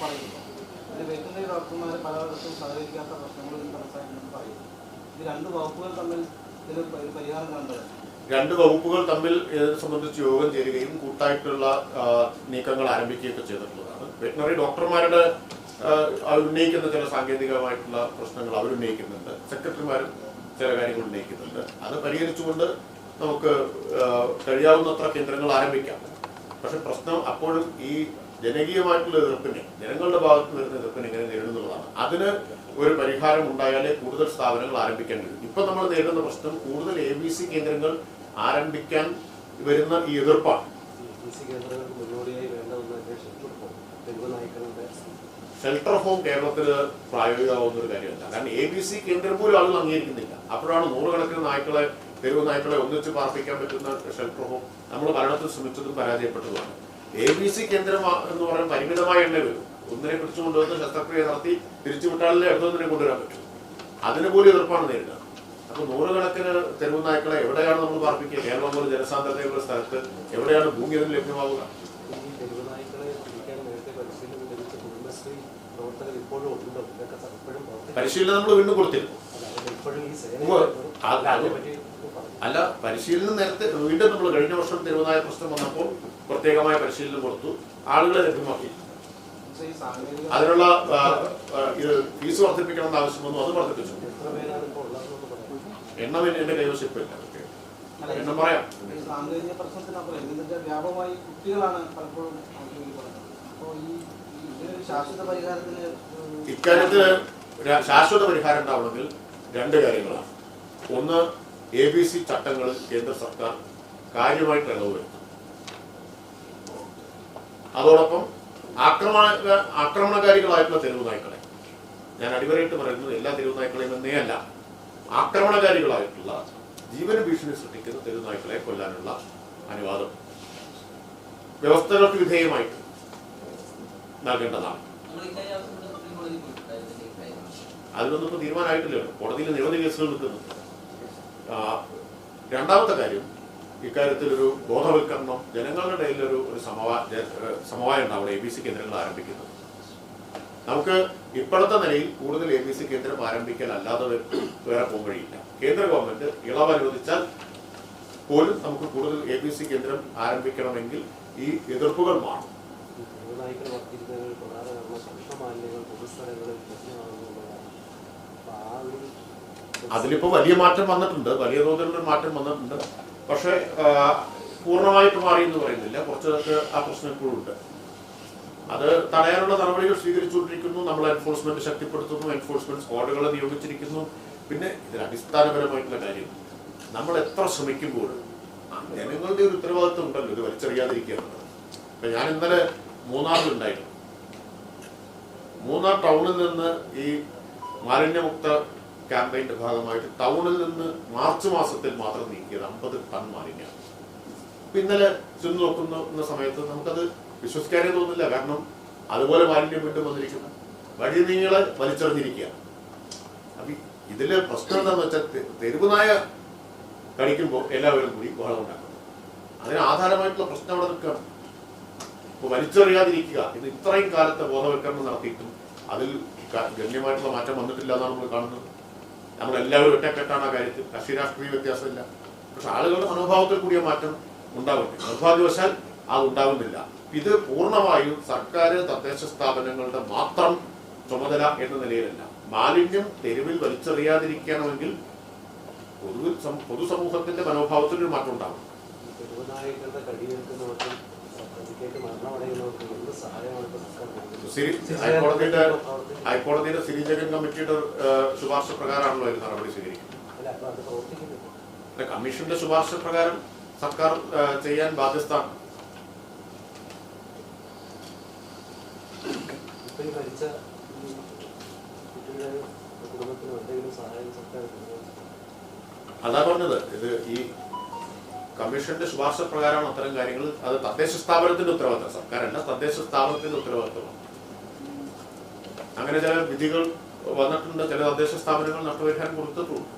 പറയുന്നത്. അതിന് വെറ്റിനറി ഡോക്ടർമാർ പലയിടത്തും സഹകരിക്കാത്ത പ്രശ്നങ്ങൾ മനസ്സിലാക്കുമെന്ന് പറയുന്നു ഇത് രണ്ട് വകുപ്പുകൾ തമ്മിൽ ഇതിന് പരി- പരിഹാരം കണ്ടത്. രണ്ട് വകുപ്പുകൾ തമ്മിൽ ഇത് സംബന്ധിച്ച് യോഗം ചേരുകയും കൂട്ടായിട്ടുള്ള നീക്കങ്ങൾ ആരംഭിക്കുകയൊക്കെ ചെയ്തിട്ടുള്ളതാണ്. വെറ്റിനറി ഡോക്ടർമാരുടെ ഉന്നയിക്കുന്ന ചില സാങ്കേതികമായിട്ടുള്ള പ്രശ്നങ്ങൾ അവരുന്നയിക്കുന്നുണ്ട്. സെക്രട്ടറിമാരും ചില കാര്യങ്ങൾ ഉന്നയിക്കുന്നുണ്ട്. അത് പരിഹരിച്ചുകൊണ്ട് നമുക്ക് കഴിയാവുന്നത്ര കേന്ദ്രങ്ങൾ ആരംഭിക്കാം. പക്ഷെ പ്രശ്നം അപ്പോഴും ഈ ജനകീയമായിട്ടുള്ള എതിർപ്പിനെ ജനങ്ങളുടെ ഭാഗത്ത് വരുന്ന എതിർപ്പിനെ എങ്ങനെ നേരിടുന്നുള്ളതാണ്. അതിന് ഒരു പരിഹാരം ഉണ്ടായാലേ കൂടുതൽ സ്ഥാപനങ്ങൾ ആരംഭിക്കാൻ കഴിയും. ഇപ്പൊ നമ്മൾ നേരിടുന്ന പ്രശ്നം കൂടുതൽ എ ബി സി കേന്ദ്രങ്ങൾ ആരംഭിക്കാൻ വരുന്ന ഈ എതിർപ്പാണ്. ഷെൽട്ടർ ഹോം കേരളത്തിൽ പ്രായോഗികമാവുന്ന ഒരു കാര്യമല്ല. കാരണം എ ബി സി കേന്ദ്രം പോലും ആളുകൾ അംഗീകരിക്കുന്നില്ല. അപ്പോഴാണ് നൂറുകണക്കിന് നായ്ക്കളെ തെരുവ് നായ്ക്കളെ ഒന്നിച്ച് പാർപ്പിക്കാൻ പറ്റുന്ന ഷെൽട്ടർ ഹോം നമ്മൾ ഭരണത്തിൽ ശ്രമിച്ചതും പരാജയപ്പെട്ടതുമാണ്. എ ബി സി കേന്ദ്രം എന്ന് പറയുന്ന പരിമിതമായ എണ്ണ വരും. ഒന്നിനെ പിടിച്ചു കൊണ്ടുവന്ന് ശസ്ത്രക്രിയ നടത്തി തിരിച്ചു വിട്ടാലേ കൊണ്ടുവരാൻ പറ്റും. അതിന് പോലും എതിർപ്പാണ് നേരിടുക. അപ്പൊ നൂറുകണക്കിന് തെരുവ് നായ്ക്കളെ എവിടെയാണ് നമ്മൾ പാർപ്പിക്കുക? കേരളം പോലെ ജനസാന്ദ്രതയുള്ള സ്ഥലത്ത് എവിടെയാണ് ഭൂമി അതിന് ലഭ്യമാവുക? പരിശീലനം നമ്മൾ വീണ്ടും കൊടുത്തിരുന്നു. ഈ അല്ല പരിശീലനം നേരത്തെ വീണ്ടും നമ്മൾ കഴിഞ്ഞ വർഷം തിരുവനായ പ്രശ്നം വന്നപ്പോൾ പ്രത്യേകമായ പരിശീലനം കൊടുത്തു. ആളുകളെ ലഭ്യമാക്കി. അതിനുള്ള ഇത് ഫീസ് വർദ്ധിപ്പിക്കണമെന്ന് ആവശ്യം വന്നു അത് വർദ്ധിപ്പിച്ചു എണ്ണം എന്റെ എന്റെ കൈവശം ഇപ്പൊ ഇല്ല. ഓക്കേ. അല്ല, എണ്ണം പറയാം. ഇക്കാര്യത്തിൽ വ്യാപകമായി കുട്ടികളാണ് പലപ്പോഴും ഇക്കാര്യത്തിൽ ശാശ്വത പരിഹാരം ഉണ്ടാവണമെങ്കിൽ രണ്ട് കാര്യങ്ങളാണ്. ഒന്ന് എ ബി സി ചട്ടങ്ങളിൽ കേന്ദ്ര സർക്കാർ കാര്യമായിട്ട് ഇളവ് വരുത്തും. അതോടൊപ്പം ആക്രമണ ആക്രമണകാരികളായിട്ടുള്ള തെരുവ് നായ്ക്കളെ ഞാൻ അടിവരയിട്ട് പറയുന്നത് എല്ലാ തെരുവ് നായ്ക്കളെയും എന്നേ അല്ല. ആക്രമണകാരികളായിട്ടുള്ള ജീവന ഭീഷണി സൃഷ്ടിക്കുന്ന തെരുവ് നായ്ക്കളെ കൊല്ലാനുള്ള അനുവാദം. വ്യവസ്ഥകൾക്ക് വിധേയമായിട്ട് നൽകേണ്ടതാണ് നമ്മൾ ഇക്കാര്യം ആവശ്യപ്പെട്ട് സുപ്രീം കോടതിയിൽ പോയിട്ടുണ്ടായിരുന്നു ഈ കാര്യം അതിലൊന്നും ഇപ്പോൾ തീരുമാനമായിട്ടില്ല. കോടതിയിൽ നിരവധി കേസുകൾ നിൽക്കുന്നു. രണ്ടാമത്തെ കാര്യം ഇക്കാര്യത്തിൽ ഒരു ബോധവൽക്കരണം ജനങ്ങളുടെ ഇടയിൽ ഒരു ഒരു സമവാ ജ- ഏഹ് സമവായം ഉണ്ടാവണം എ ബി സി കേന്ദ്രങ്ങൾ ആരംഭിക്കുന്നത്. നമുക്ക് ഇപ്പോഴത്തെ നിലയിൽ കൂടുതൽ എ ബി സി കേന്ദ്രം ആരംഭിക്കാൻ അല്ലാതെ വേറെ പോകാൻ കഴിയില്ല. കേന്ദ്ര ഗവൺമെന്റ് ഇളവ് അനുവദിച്ചാൽ പോലും നമുക്ക് കൂടുതൽ എ ബി സി കേന്ദ്രം ആരംഭിക്കണമെങ്കിൽ ഈ എതിർപ്പുകൾ മാറും. അപ്പൊ ആ വലിയ മാറ്റം വന്നിട്ടുണ്ട്. വലിയ തോതിലുള്ള മാറ്റം വന്നിട്ടുണ്ട്. പക്ഷേ പൂർണമായിട്ട് മാറി എന്ന് പറയുന്നില്ല. കുറച്ചൊക്കെ ആ പ്രശ്നം ഇപ്പോഴും ഉണ്ട്. അത് തടയാനുള്ള നടപടികൾ സ്വീകരിച്ചുകൊണ്ടിരിക്കുന്നു. നമ്മൾ എൻഫോഴ്സ്മെന്റ് ശക്തിപ്പെടുത്തുന്നു. എൻഫോഴ്സ്മെന്റ് സ്ക്വാഡുകളെ നിയോഗിച്ചിരിക്കുന്നു. പിന്നെ ഇതിൽ അടിസ്ഥാനപരമായിട്ടുള്ള കാര്യം നമ്മൾ എത്ര ശ്രമിക്കുമ്പോൾ ജനങ്ങളുടെ ഒരു ഉത്തരവാദിത്വം ഉണ്ടല്ലോ. ഇത് വലിച്ചെറിയാതിരിക്കുക എന്നുള്ളത്. ഞാൻ ഇന്നലെ മൂന്നാറിലുണ്ടായിരുന്നു മൂന്നാർ ടൗണിൽ നിന്ന് ഈ മാലിന്യമുക്ത ക്യാമ്പയിന്റെ ഭാഗമായിട്ട് ടൗണിൽ നിന്ന് മാർച്ച് മാസത്തിൽ മാത്രം നീക്കിയത് അമ്പത് ടൺ മാലിന്യ ഇന്നലെ ചെന്ന് നോക്കുന്ന സമയത്ത് നമുക്കത് വിശ്വസിക്കാനേ തോന്നില്ല കാരണം അതുപോലെ മാലിന്യം വീണ്ടും വന്നിരിക്കുന്നു. വഴി നീങ്ങളെ വലിച്ചെറിഞ്ഞിരിക്കുക അപ്പൊ ഇതിൽ പ്രശ്നം എന്താണെന്ന് വെച്ചാൽ തെരുവ് നായ കടിക്കുമ്പോൾ എല്ലാവരും കൂടി ബഹളം ഉണ്ടാക്കുന്നു. അതിന് ആധാരമായിട്ടുള്ള പ്രശ്നം അവിടെ നിൽക്കുകയാണ്. ഇപ്പൊ വലിച്ചെറിയാതിരിക്കുക ഇത് ഇത്രയും കാലത്തെ ബോധവൽക്കരണം നടത്തിയിട്ടും അതിൽ ഗണ്യമായിട്ടുള്ള മാറ്റം വന്നിട്ടില്ല എന്നാണ് നമ്മൾ കാണുന്നത്. നമ്മൾ എല്ലാവരും ഒറ്റക്കെട്ടാണ് ആ കാര്യത്തിൽ. കക്ഷി രാഷ്ട്രീയ വ്യത്യാസമില്ല. പക്ഷെ ആളുകളുടെ മനോഭാവത്തിൽ കൂടിയ മാറ്റം ഉണ്ടാവട്ടെ. നിർഭാഗ്യവശാൽ അത് ഉണ്ടാവുന്നില്ല. ഇത് പൂർണമായും സർക്കാർ തദ്ദേശ സ്ഥാപനങ്ങളുടെ മാത്രം ചുമതല എന്ന നിലയിലല്ല. മാലിന്യം തെരുവിൽ വലിച്ചെറിയാതിരിക്കണമെങ്കിൽ പൊതു പൊതുസമൂഹത്തിന്റെ മനോഭാവത്തിൽ ഒരു മാറ്റം ഉണ്ടാകും ഹൈക്കോടതിയുടെ ഹൈക്കോടതിയുടെ സിരിജഗൻ കമ്മിറ്റിയുടെ ശുപാർശ പ്രകാരമാണല്ലോ ഇത് നടപടി സ്വീകരിക്കുന്നത്. കമ്മീഷന്റെ ശുപാർശ പ്രകാരം സർക്കാർ ചെയ്യാൻ ബാധ്യസ്ഥാണ് നൽകുമോ? അതാ പറഞ്ഞത് ഇത് ഈ കമ്മീഷന്റെ ശുപാർശ പ്രകാരമാണ് അത്തരം കാര്യങ്ങൾ. അത് തദ്ദേശ സ്ഥാപനത്തിന്റെ ഉത്തരവാദിത്തം. സർക്കാരല്ല തദ്ദേശ സ്ഥാപനത്തിന്റെ ഉത്തരവാദിത്തമാണ്. അങ്ങനെ ചില വിധികൾ വന്നിട്ടുണ്ട്. ചില തദ്ദേശ സ്ഥാപനങ്ങൾ നഷ്ടപരിഹാരം കൊടുത്തിട്ടുണ്ട്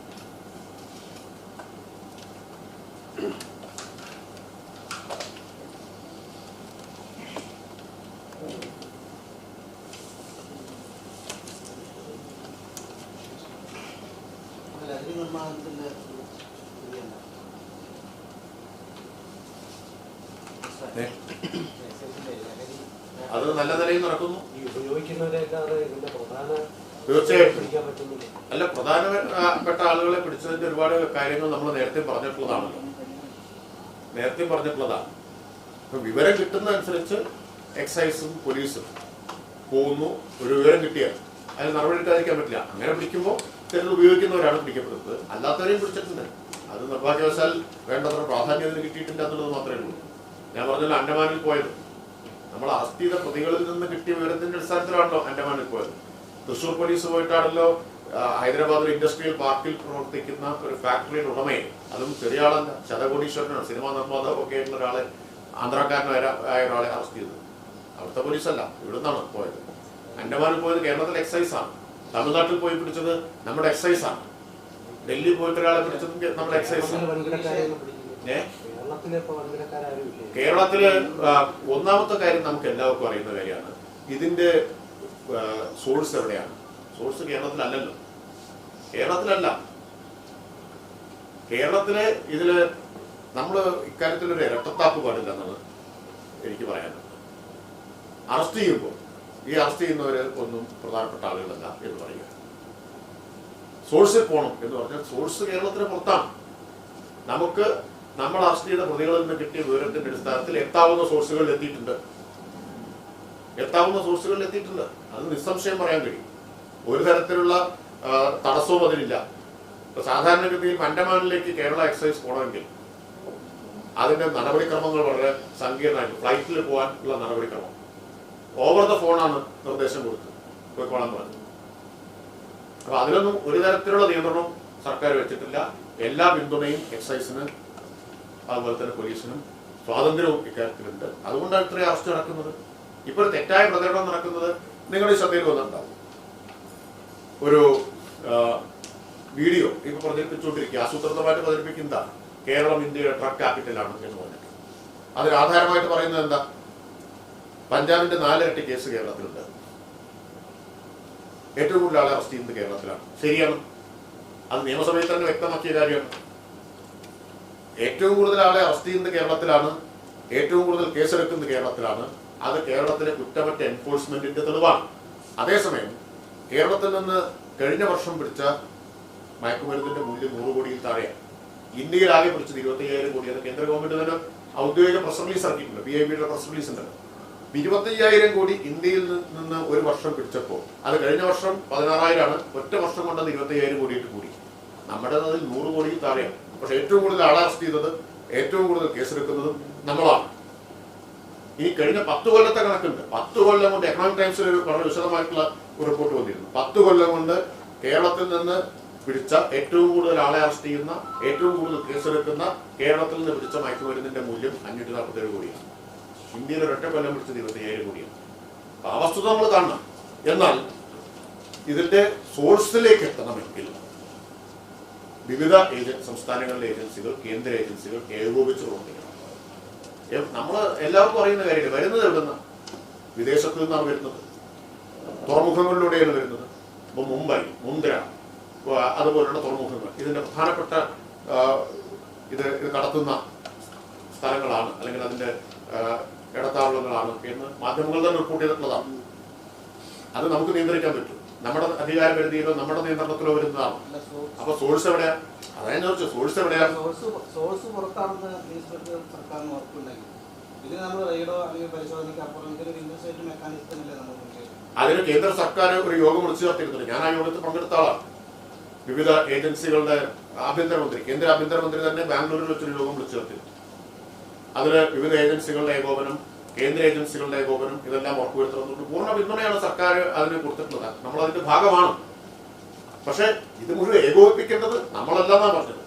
ലഹരി നിർമ്മാണത്തിന്റെ ഇതല്ല. ഏ? എക്സൈസിന്റെ ലഹരി അത് നല്ല നിലയിൽ നടക്കുന്നു ഈ ഉപയോഗിക്കുന്നവരെല്ലാതെ ഇതിന്റെ പ്രധാന തീർച്ചയായും. പിടിക്കാൻ പറ്റുന്നില്ല അല്ല പ്രധാനപ്പെട്ട ആളുകളെ പിടിച്ചതിന്റെ ഒരുപാട് കാര്യങ്ങൾ നമ്മൾ നേരത്തെ പറഞ്ഞിട്ടുള്ളതാണല്ലോ നേരത്തെ പറഞ്ഞിട്ടുള്ളതാണ് ഇപ്പൊ വിവരം കിട്ടുന്നതനുസരിച്ച് എക്സൈസും പോലീസും പോകുന്നു ഒരു വിവരം കിട്ടിയാൽ. അതിന് നടപടി എടുക്കാതിരിക്കാൻ പറ്റില്ല. അങ്ങനെ പിടിക്കുമ്പോൾ തെരഞ്ഞെടുപ്പ് ഉപയോഗിക്കുന്നവരാണ് പിടിക്കപ്പെടുന്നത് അല്ലാത്തവരെയും പിടിച്ചിട്ടുണ്ട് അത് നിർഭാഗ്യവശാൽ വേണ്ടത്ര പ്രാധാന്യം അതിന് കിട്ടിയിട്ടില്ല എന്നുള്ളത് മാത്രമേ ഉള്ളൂ. ഞാൻ പറഞ്ഞല്ലോ അണ്ടമാനിൽ പോയത്. നമ്മൾ അസ്ഥിത പ്രതികളിൽ നിന്ന് കിട്ടിയ വിവരത്തിന്റെ അടിസ്ഥാനത്തിലാണല്ലോ അണ്ടമാനിൽ പോയത്. തൃശൂർ പോലീസ് പോയിട്ടാണല്ലോ ആ, ഹൈദരാബാദിൽ ഇൻഡസ്ട്രിയൽ പാർക്കിൽ പ്രവർത്തിക്കുന്ന ഒരു ഫാക്ടറിയുടെ ഉടമയെ. അതും ചെറിയ ആളല്ല ശതകോടീശ്വരനാണ്. സിനിമാ നിർമ്മാതാവ് ഒക്കെ ആയിട്ടുള്ള ഒരാളെ ആന്ധ്രാക്കാരനായ ഒരാളെ അറസ്റ്റ് ചെയ്തത്. അവിടുത്തെ പോലീസല്ല ഇവിടുന്നാണ് പോയത്. അൻഡമാനിൽ പോയത് കേരളത്തിൽ എക്സൈസ് ആണ്. തമിഴ്നാട്ടിൽ പോയി പിടിച്ചത് നമ്മുടെ എക്സൈസ് ആണ്. ഡൽഹി പോയിട്ട് ഒരാളെ പിടിച്ചത് നമ്മുടെ എക്സൈസ് ഏ? കേരളത്തിലെ കേരളത്തിൽ ഒന്നാമത്തെ കാര്യം നമുക്ക് എല്ലാവർക്കും അറിയുന്ന കാര്യമാണ്. ഇതിന്റെ സോഴ്സ് എവിടെയാണ്? സോഴ്സ് കേരളത്തിലല്ലല്ലോ. കേരളത്തിലല്ല. കേരളത്തിലെ ഇതിൽ നമ്മൾ ഇക്കാര്യത്തിൽ ഒരു ഇരട്ടത്താപ്പ് പാടില്ല എന്നാണ് എനിക്ക് പറയാനുള്ളത്. അറസ്റ്റ് ചെയ്യുമ്പോൾ ഈ അറസ്റ്റ് ചെയ്യുന്നവര് ഒന്നും പ്രധാനപ്പെട്ട ആളുകളല്ല എന്ന് പറയുക. സോഴ്സിൽ പോകണം എന്ന് പറഞ്ഞാൽ സോഴ്സ് കേരളത്തിന് പുറത്താണ്. നമുക്ക് നമ്മൾ അറസ്റ്റ് ചെയ്ത പ്രതികളിൽ നിന്ന് കിട്ടിയ വിവരത്തിന്റെ അടിസ്ഥാനത്തിൽ എത്താവുന്ന സോഴ്സുകളിൽ എത്തിയിട്ടുണ്ട്. എത്താവുന്ന സോഴ്സുകളിൽ എത്തിയിട്ടുണ്ട്. അത് നിസ്സംശയം പറയാൻ കഴിയും. ഒരു തരത്തിലുള്ള തടസ്സവും അതിനില്ല സാധാരണഗതിയിൽ അൻഡമാനിലേക്ക് കേരള എക്സൈസ് പോകണമെങ്കിൽ അതിന്റെ നടപടിക്രമങ്ങൾ വളരെ സങ്കീർണമായിട്ട് ഫ്ലൈറ്റിൽ പോകാനുള്ള നടപടിക്രമം. ഓവർ ദ ഫോണാണ് നിർദ്ദേശം കൊടുത്തത്. പോയിക്കോളാൻ പറഞ്ഞു. അപ്പൊ അതിലൊന്നും ഒരു തരത്തിലുള്ള നിയന്ത്രണവും സർക്കാർ വെച്ചിട്ടില്ല. എല്ലാ പിന്തുണയും എക്സൈസിന് അതുപോലെ തന്നെ പോലീസിനും സ്വാതന്ത്ര്യവും ഇക്കാര്യത്തിലുണ്ട്. അതുകൊണ്ടാണ് ഇത്രയും അറസ്റ്റ് നടക്കുന്നത്. ഇപ്പോൾ തെറ്റായ പ്രചരണം നടക്കുന്നത് നിങ്ങളുടെ ശ്രദ്ധയിൽ വന്നിട്ടുണ്ടാവും. ഒരു വീഡിയോ ഇപ്പൊ പ്രചരിപ്പിച്ചുകൊണ്ടിരിക്കുക. ആസൂത്രിതമായിട്ട് പ്രചരിപ്പിക്കുന്നതാണ്. കേരളം ഇന്ത്യയുടെ ട്രക്ക് ക്യാപിറ്റലാണ് എന്ന് പറഞ്ഞിട്ട്. അതിൽ ആധാരമായിട്ട് പറയുന്നത് എന്താ? പഞ്ചാബിന്റെ നാലിരട്ടി കേസ് കേരളത്തിലുണ്ട്. ഏറ്റവും കൂടുതൽ ആളെ അറസ്റ്റ് ചെയ്യുന്നത് കേരളത്തിലാണ്. ശരിയാണ്. അത് നിയമസഭയിൽ തന്നെ വ്യക്തമാക്കിയ കാര്യമാണ്. ഏറ്റവും കൂടുതൽ ആളെ അറസ്റ്റ് ചെയ്യുന്നത് കേരളത്തിലാണ്. ഏറ്റവും കൂടുതൽ കേസെടുക്കുന്നത് കേരളത്തിലാണ്. അത് കേരളത്തിലെ കുറ്റമറ്റ എൻഫോഴ്സ്മെന്റിന്റെ തെളിവാണ്. അതേസമയം കേരളത്തിൽ നിന്ന് കഴിഞ്ഞ വർഷം പിടിച്ച മയക്കുമരുന്നിന്റെ മൂല്യം നൂറ് കോടിയിൽ താഴെയാണ്. ഇന്ത്യയിൽ ആകെ പിടിച്ചത് ഇരുപത്തി അയ്യായിരം കേന്ദ്ര ഗവൺമെന്റ് തന്നെ ഔദ്യോഗിക പ്രസ് റിലീസ് ഇറക്കിയിട്ടുണ്ട്. ബി ഐ ബിയുടെ പ്രസ് റിലീസ് ഉണ്ടല്ലോ. ഇരുപത്തയ്യായിരം കോടി ഇന്ത്യയിൽ നിന്ന് ഒരു വർഷം പിടിച്ചപ്പോൾ അത് കഴിഞ്ഞ വർഷം പതിനാറായിരമാണ് ഒറ്റ വർഷം കൊണ്ട് അത് ഇരുപത്തയ്യായിരം കോടിയിട്ട് കൂടി. നമ്മുടെ അതിൽ നൂറ് കോടിയിൽ താഴെയാണ് പക്ഷെ ഏറ്റവും കൂടുതൽ ആളെ അറസ്റ്റ് ചെയ്തത് ഏറ്റവും കൂടുതൽ കേസെടുക്കുന്നതും നമ്മളാണ്. ഈ കഴിഞ്ഞ പത്ത് കൊല്ലത്തെ കണക്കുണ്ട്. പത്ത് കൊല്ലം കൊണ്ട് എക്കണോമിക് ടൈംസിൽ ഒരു വളരെ വിശദമായിട്ടുള്ള ഒരു റിപ്പോർട്ട് വന്നിരുന്നു. പത്ത് കൊല്ലം കൊണ്ട് കേരളത്തിൽ നിന്ന് പിടിച്ച ഏറ്റവും കൂടുതൽ ആളെ അറസ്റ്റ് ചെയ്യുന്ന ഏറ്റവും കൂടുതൽ കേസെടുക്കുന്ന കേരളത്തിൽ നിന്ന് പിടിച്ച മയക്കുമരുന്നിന്റെ മൂല്യം അഞ്ഞൂറ്റി നാൽപ്പത്തേഴ് കോടിയാണ്. ഇന്ത്യയിൽ ഒരൊറ്റ കൊല്ലം പിടിച്ചത് ഇരുപത്തിയ്യായിരം കോടിയാണ്. ആ വസ്തുത നമ്മൾ കാണണം. എന്നാൽ ഇതിന്റെ സോഴ്സിലേക്ക് എത്തണമെങ്കിൽ വിവിധ ഏജൻ സംസ്ഥാനങ്ങളിലെ ഏജൻസികൾ കേന്ദ്ര ഏജൻസികൾ ഏകോപിച്ച് പ്രവർത്തിക്കണം. നമ്മൾ എല്ലാവർക്കും അറിയുന്ന കാര്യമില്ല? വരുന്നത് എവിടുന്ന? വിദേശത്ത് നിന്നാണ് വരുന്നത്. തുറമുഖങ്ങളിലൂടെയാണ് വരുന്നത്. ഇപ്പൊ മുംബൈ മുന്ദ്ര അതുപോലുള്ള തുറമുഖങ്ങൾ. ഇതിന്റെ പ്രധാനപ്പെട്ട ഇത് ഇത് കടത്തുന്ന സ്ഥലങ്ങളാണ്. അല്ലെങ്കിൽ അതിന്റെ ഇടത്താവളങ്ങളാണ് എന്ന് മാധ്യമങ്ങൾ തന്നെ റിപ്പോർട്ട് ചെയ്തിട്ടുള്ളതാണ്. അത് നമുക്ക് നിയന്ത്രിക്കാൻ പറ്റും. നമ്മുടെ അധികാര പരിധിയിലോ നമ്മുടെ നിയന്ത്രണത്തിലോ വരുന്നതാണ്. അപ്പൊ സോഴ്സ് എവിടെയാ? അതായത് ചോദിച്ചു സോഴ്സ് എവിടെയാണ് സോഴ്സ് പുറത്താണെന്ന് സർക്കാരിന് ഉറപ്പുണ്ടെങ്കിൽ. ഇത് നമ്മൾ റെയ്ഡോ അല്ലെങ്കിൽ പരിശോധനയ്ക്ക് അപ്പുറം ഇതൊരു നമ്മൾ കൊണ്ടുവരുന്നത് അതിന് കേന്ദ്ര സർക്കാർ ഒരു യോഗം വിളിച്ചു ചേർത്തിരുന്നുണ്ട് ഞാൻ ആ യോഗത്തിൽ പങ്കെടുത്ത ആളാണ്. വിവിധ ഏജൻസികളുടെ ആഭ്യന്തരമന്ത്രി കേന്ദ്ര ആഭ്യന്തരമന്ത്രി തന്നെ ബാംഗ്ലൂരിൽ വെച്ചൊരു യോഗം വിളിച്ചു ചേർത്തിരുന്നു അതിൽ വിവിധ ഏജൻസികളുടെ ഏകോപനം കേന്ദ്ര ഏജൻസികളുടെ ഏകോപനം ഇതെല്ലാം ഉറപ്പുവരുത്തുന്നുണ്ട് പൂർണ പിന്തുണയാണ് സർക്കാർ അതിന് കൊടുത്തിട്ടുള്ളത്. നമ്മൾ അതിന്റെ ഭാഗമാണ്. പക്ഷെ ഇത് മുഴുവൻ ഏകോപിപ്പിക്കേണ്ടത് നമ്മളല്ലെന്നാണ് പറഞ്ഞത്.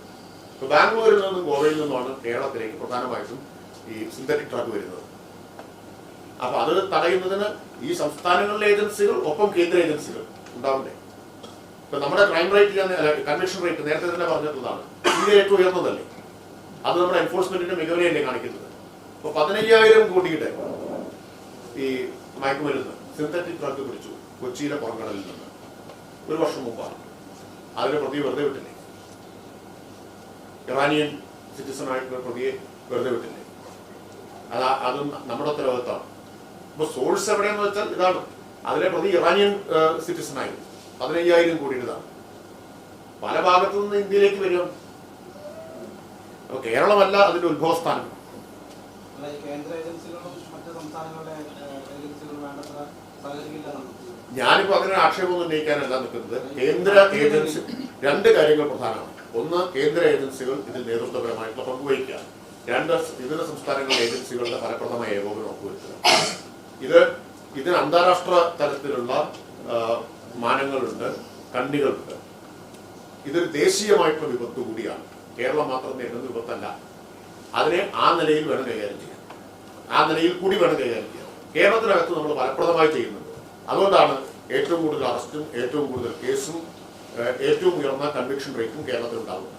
ഇപ്പൊ ബാംഗ്ലൂരിൽ നിന്നും ഗോവയിൽ നിന്നുമാണ് കേരളത്തിലേക്ക് പ്രധാനമായിട്ടും ഈ സിന്തറ്റിക് ട്രക്ക് വരുന്നത്. അപ്പൊ അത് തടയുന്നതിന് ഈ സംസ്ഥാനങ്ങളിലെ ഏജൻസികൾ ഒപ്പം കേന്ദ്ര ഏജൻസികൾ ഉണ്ടാവണ്ടേ? ഇപ്പൊ നമ്മുടെ ക്രൈം റേറ്റ് കൺവെൻഷൻ റേറ്റ് നേരത്തെ തന്നെ പറഞ്ഞിട്ടുള്ളതാണ്. ഇന്ത്യ ഏറ്റവും ഉയർന്നതല്ലേ? അത് നമ്മുടെ എൻഫോഴ്സ്മെന്റിന്റെ മികവിനെയല്ലേ കാണിക്കുന്നത്? അപ്പൊ പതിനയ്യായിരം കോടിയുടെ ഈ മയക്കുമരുന്ന് സിന്തറ്റിക് ഡ്രഗ് പിടിച്ചു കൊച്ചിയിലെ പുറംകടലിൽ നിന്ന്. ഒരു വർഷം മുമ്പാണ്. അതിലെ പ്രതി വെറുതെ വിട്ടില്ലേ? ഇറാനിയൻ സിറ്റിസൺ ആയിട്ടുള്ള പ്രതിയെ വെറുതെ വിട്ടില്ലേ? അത് അതും നമ്മുടെ ഉത്തരവാദിത്തമാണ് അപ്പൊ സോഴ്സ് എവിടെയെന്ന് വെച്ചാൽ ഇതാണ്. അതിലെ പ്രതി ഇറാനിയൻ സിറ്റിസൺ ആയിരുന്നു. പതിനയ്യായിരം കോടിയുടേതാണ്. പല ഭാഗത്തു നിന്ന് ഇന്ത്യയിലേക്ക് വരും അപ്പൊ കേരളമല്ല അതിന്റെ ഉത്ഭവസ്ഥാനം അല്ല ഈ കേന്ദ്ര ഏജൻസികളും മറ്റ് സംസ്ഥാനങ്ങളുടെ ഏഹ്, ഏജൻസികളും കേരളമല്ല സഹകരിക്കില്ല ഉത്ഭവസ്ഥാനം. ഞാനിപ്പോ അങ്ങനെ ആക്ഷേപമൊന്നും ഉന്നയിക്കാനല്ല നിൽക്കുന്നത്. കേന്ദ്ര ഏജൻസി രണ്ട് കാര്യങ്ങൾ പ്രധാനമാണ്. ഒന്ന് കേന്ദ്ര ഏജൻസികൾ ഇതിൽ നേതൃത്വപരമായിട്ടുള്ള പങ്കുവഹിക്കുക. രണ്ട് ഇതര സംസ്ഥാനങ്ങളിലെ ഏജൻസികളുടെ ഫലപ്രദമായ ഏകോപനം ഉറപ്പുവരുത്തുക. ഇത് ഇതിന് അന്താരാഷ്ട്ര തലത്തിലുള്ള മാനങ്ങളുണ്ട് കണ്ണികളുണ്ട്. ഇതൊരു ദേശീയമായിട്ടുള്ള വിപത്ത് കൂടിയാണ്. കേരളം മാത്രം നേരിടുന്ന വിപത്തല്ല അതിനെ ആ നിലയിൽ വേണം കൈകാര്യം ചെയ്യാൻ. ആ നിലയിൽ കൂടി വേണം കൈകാര്യം ചെയ്യാൻ. കേരളത്തിനകത്ത് നമ്മൾ ഫലപ്രദമായി ചെയ്യുന്നുണ്ട്. അതുകൊണ്ടാണ് ഏറ്റവും കൂടുതൽ അറസ്റ്റും ഏറ്റവും കൂടുതൽ കേസും ഏറ്റവും ഉയർന്ന കൺവിക്ഷൻ റേറ്റും കേരളത്തിൽ ഉണ്ടാകുന്നത്